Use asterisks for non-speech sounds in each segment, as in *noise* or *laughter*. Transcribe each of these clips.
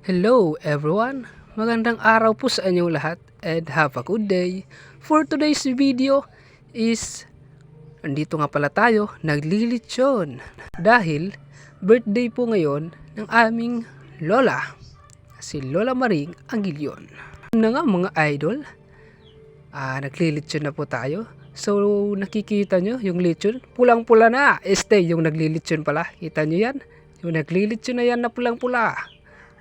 Hello everyone! Magandang araw po sa inyong lahat and have a good day. For today's video is andito nga pala tayo naglilitsyon dahil birthday po ngayon ng aming lola si Lola Maring Angilion. Na nga mga idol, ah, naglilitsyon na po tayo. So nakikita nyo yung litsyon, pulang-pula na. Este, yung naglilitsyon pala. Kita nyo yan? Yung naglilitsyon na yan na pulang-pula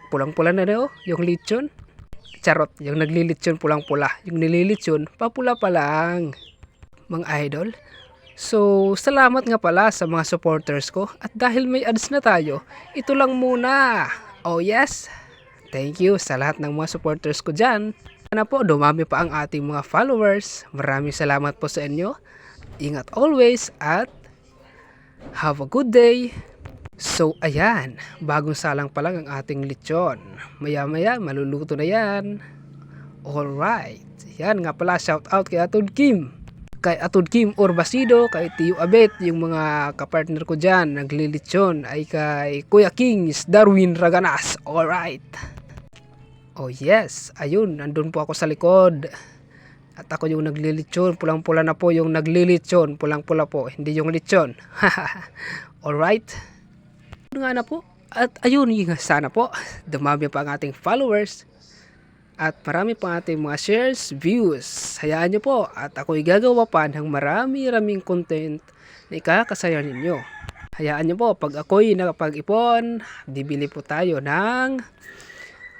pulang-pula na daw yung lechon. Charot, yung naglilitsyon pulang-pula. Yung nililitsyon, papula pa lang. Mga idol. So, salamat nga pala sa mga supporters ko. At dahil may ads na tayo, ito lang muna. Oh yes. Thank you sa lahat ng mga supporters ko dyan. Sana po, dumami pa ang ating mga followers. Maraming salamat po sa inyo. Ingat always at have a good day. So ayan, bagong salang pa lang ang ating lechon. Maya maya maluluto na yan. Alright, yan nga pala shout out kay Atod Kim. Kay Atod Kim Orbasido, kay Tiyo Abet, yung mga kapartner ko dyan, naglilitsyon ay kay Kuya Kings, Darwin Raganas. Alright. Oh yes, ayun, nandun po ako sa likod. At ako yung naglilitsyon, pulang-pula na po yung naglilitsyon, pulang-pula po, hindi yung litsyon. *laughs* Alright. Nga na po. At ayun, yung sana po, dumami pa ang ating followers. At marami pa ang ating mga shares, views. Hayaan nyo po at ako'y gagawa pa ng marami-raming content na ikakasaya ninyo. Hayaan nyo po, pag ako'y nakapag-ipon, bibili po tayo ng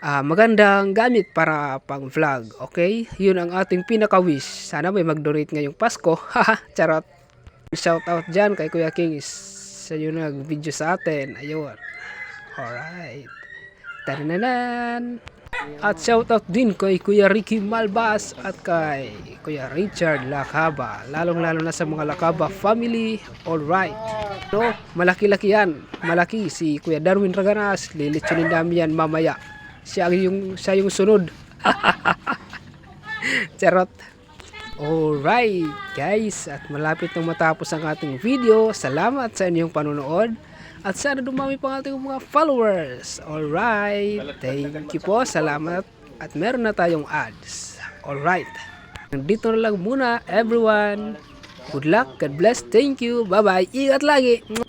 ah, magandang gamit para pang vlog. Okay? Yun ang ating pinaka-wish. Sana may mag-donate ngayong Pasko. *laughs* Charot. Shout out dyan kay Kuya King sa yun nag-video sa atin. Ayun. Alright. Tananan. At shoutout din kay Kuya Ricky Malbas at kay Kuya Richard Lakaba. Lalong lalo na sa mga Lakaba family. Alright. No, malaki-laki yan. Malaki si Kuya Darwin Raganas. Lilitsunin namin yan mamaya. Siya yung, siya yung sunod. *laughs* Charot. Alright guys, at malapit nang matapos ang ating video. Salamat sa inyong panonood. At sana dumami pa ang ating mga followers. Alright, thank you po, salamat. At meron na tayong ads. Alright, nandito na lang muna everyone. Good luck, God bless, thank you, bye bye, ingat lagi.